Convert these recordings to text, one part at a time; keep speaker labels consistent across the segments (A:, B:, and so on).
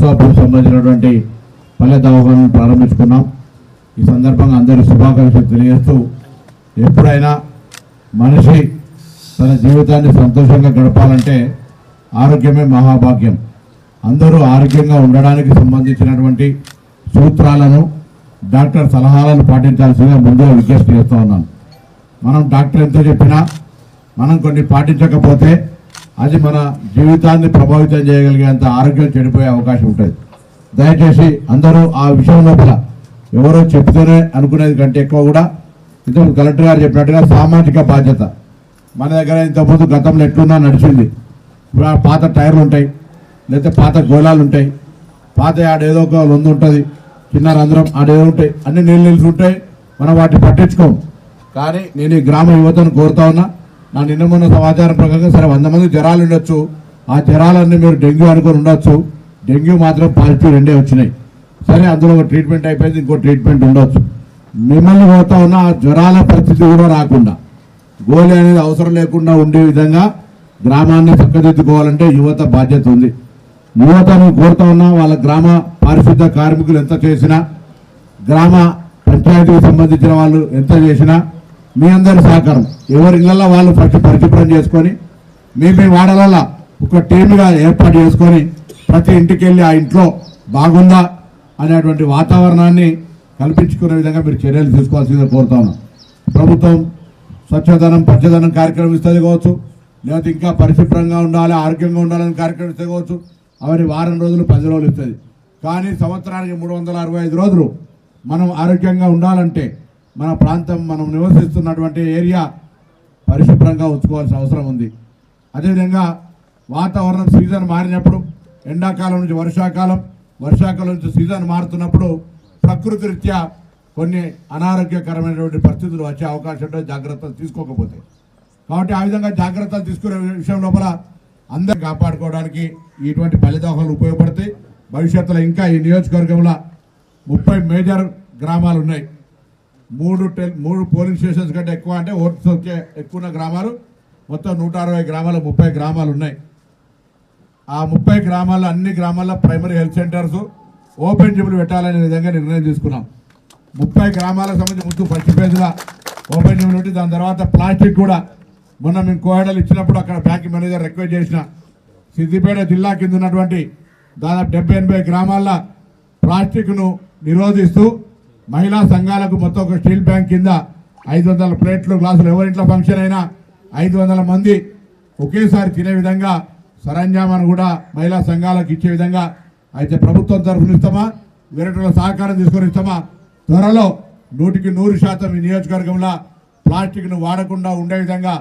A: నర్సాపూర్ సంబంధించినటువంటి పల్లె దవాఖాను ప్రారంభించుకున్నాం. ఈ సందర్భంగా అందరి శుభాకాంక్షలు తెలియజేస్తూ ఎప్పుడైనా మనిషి తన జీవితాన్ని సంతోషంగా గడపాలంటే ఆరోగ్యమే మహాభాగ్యం. అందరూ ఆరోగ్యంగా ఉండడానికి సంబంధించినటువంటి సూత్రాలను డాక్టర్ సలహాలను పాటించాల్సిందిగా ముందుగా విజ్ఞప్తి చేస్తూ ఉన్నాను. మనం డాక్టర్ ఎంత చెప్పినా మనం కొన్ని పాటించకపోతే అది మన జీవితాన్ని ప్రభావితం చేయగలిగేంత ఆరోగ్యం చెడిపోయే అవకాశం ఉంటుంది. దయచేసి అందరూ ఆ విషయం లోపల ఎవరో చెప్తేనే అనుకునేది కంటే ఎక్కువ కూడా ఇంతకు కలెక్టర్ గారు చెప్పినట్టుగా సామాజిక బాధ్యత. మన దగ్గర ఇంతకుముందు గతంలో ఎట్లున్నా నడిచింది. ఇప్పుడు పాత టైర్లు ఉంటాయి లేకపోతే పాత గోళాలు ఉంటాయి పాత ఆడేదో ఒక లొందు ఉంటుంది చిన్న రంధ్రం ఆడేదో ఉంటాయి అన్ని నీళ్ళు నిలిచి ఉంటాయి మనం వాటిని పట్టించుకోం కానీ నేను ఈ గ్రామ యువతను కోరుతా ఉన్నా నా నిన్న మొన్న సమాచారం ప్రకారం సరే వంద మంది జ్వరాలు ఉండొచ్చు. ఆ జ్వరాలన్నీ మీరు డెంగ్యూ అనుకొని ఉండొచ్చు. డెంగ్యూ మాత్రం పాజిటివ్ రెండే వచ్చినాయి. సరే అందులో ఒక ట్రీట్మెంట్ అయిపోయింది ఇంకో ట్రీట్మెంట్ ఉండొచ్చు. మిమ్మల్ని పోతా ఉన్న ఆ జ్వరాల పరిస్థితి కూడా రాకుండా గోళీ అనేది అవసరం లేకుండా ఉండే విధంగా గ్రామాన్ని చక్కదిద్దుకోవాలంటే యువత బాధ్యత ఉంది. యువతను కోరుతా ఉన్నా వాళ్ళ గ్రామ పారిశుద్ధ కార్మికులు ఎంత చేసినా గ్రామ పంచాయతీకి సంబంధించిన వాళ్ళు ఎంత చేసినా మీ అందరి సహకారం. ఎవరి ఇళ్ళల్లో వాళ్ళు పరిశు పరిశుభ్రం చేసుకొని మీ మీ వాడలలో ఒక టీమ్గా ఏర్పాటు చేసుకొని ప్రతి ఇంటికి వెళ్ళి ఆ ఇంట్లో బాగుందా అనేటువంటి వాతావరణాన్ని కల్పించుకునే విధంగా మీరు చర్యలు తీసుకోవాల్సిందిగా కోరుతా ఉన్నాం. ప్రభుత్వం స్వచ్ఛదనం పచ్చదనం కార్యక్రమం ఇస్తుంది కావచ్చు లేకపోతే ఇంకా పరిశుభ్రంగా ఉండాలి ఆరోగ్యంగా ఉండాలని కార్యక్రమం ఇస్తే కావచ్చు అవన్నీ వారం రోజులు పది రోజులు ఇస్తుంది. కానీ సంవత్సరానికి మూడు వందల అరవై ఐదు రోజులు మనం ఆరోగ్యంగా ఉండాలంటే మన ప్రాంతం మనం నివసిస్తున్నటువంటి ఏరియా పరిశుభ్రంగా ఉంచుకోవాల్సిన అవసరం ఉంది. అదేవిధంగా వాతావరణం సీజన్ మారినప్పుడు ఎండాకాలం నుంచి వర్షాకాలం వర్షాకాలం నుంచి సీజన్ మారుతున్నప్పుడు ప్రకృతి రీత్యా కొన్ని అనారోగ్యకరమైనటువంటి పరిస్థితులు వచ్చే అవకాశం ఉంటే జాగ్రత్తలు తీసుకోకపోతే. కాబట్టి ఆ విధంగా జాగ్రత్తలు తీసుకునే విషయం లోపల అందరు కాపాడుకోవడానికి ఇటువంటి బలిదాహాలు ఉపయోగపడతాయి. భవిష్యత్తులో ఇంకా ఈ నియోజకవర్గంలో ముప్పై మేజర్ గ్రామాలు ఉన్నాయి. మూడు టెల్ మూడు పోలింగ్ స్టేషన్స్ కంటే ఎక్కువ అంటే ఓట్స్ వచ్చే ఎక్కువ ఉన్న గ్రామాలు మొత్తం నూట అరవై గ్రామాలు ముప్పై గ్రామాలు ఉన్నాయి. ఆ ముప్పై గ్రామాల్లో అన్ని గ్రామాల్లో ప్రైమరీ హెల్త్ సెంటర్స్ ఓపెన్ జిమ్లు పెట్టాలనే విధంగా నిర్ణయం తీసుకున్నాం. ముప్పై గ్రామాలకు సంబంధించి ముందు ఫస్ట్ ఫేజ్లో ఓపెన్ జిమ్లు పెట్టి దాని తర్వాత ప్లాస్టిక్ కూడా మొన్న మేము కోహడలు ఇచ్చినప్పుడు అక్కడ బ్యాంక్ మేనేజర్ రిక్వెస్ట్ చేసిన సిద్దిపేట జిల్లా కింద ఉన్నటువంటి దాదాపు డెబ్బై ఎనభై గ్రామాల్లో ప్లాస్టిక్ను నిరోధిస్తూ మహిళా సంఘాలకు మొత్తం ఒక స్టీల్ బ్యాంక్ కింద ఐదు వందల ప్లేట్లు గ్లాసులు ఎవరింట్లో ఫంక్షన్ అయినా ఐదు వందల మంది ఒకేసారి తినే విధంగా సరంజామాను కూడా మహిళా సంఘాలకు ఇచ్చే విధంగా అయితే ప్రభుత్వం తరఫున ఇస్తామా? వేరేటోళ్ళ సహకారం తీసుకొని ఇస్తామా? త్వరలో నూటికి నూరు శాతం ఈ నియోజకవర్గంలో ప్లాస్టిక్ను వాడకుండా ఉండే విధంగా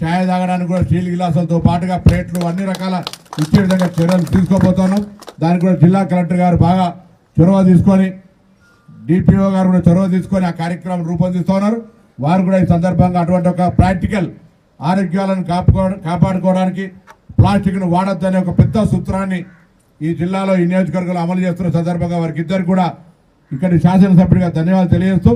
A: ఛాయ్ తాగడానికి కూడా స్టీల్ గ్లాసులతో పాటుగా ప్లేట్లు అన్ని రకాల ఇచ్చే విధంగా చర్యలు తీసుకోబోతున్నాం. దానికి కూడా జిల్లా కలెక్టర్ గారు బాగా చొరవ తీసుకొని డిపిఓ గారు కూడా చొరవ తీసుకొని ఆ కార్యక్రమం రూపొందిస్తున్నారు వారు కూడా ఈ సందర్భంగా అటువంటి ఒక ప్రాక్టికల్ ఆరోగ్యాలను కాపాడుకో కాపాడుకోవడానికి ప్లాస్టిక్ను వాడొద్దనే ఒక పెద్ద సూత్రాన్ని ఈ జిల్లాలో ఈ నియోజకవర్గంలో అమలు చేస్తున్న సందర్భంగా వారికి ఇద్దరు కూడా ఇక్కడి శాసనసభ్యుడిగా ధన్యవాదాలు తెలియజేస్తూ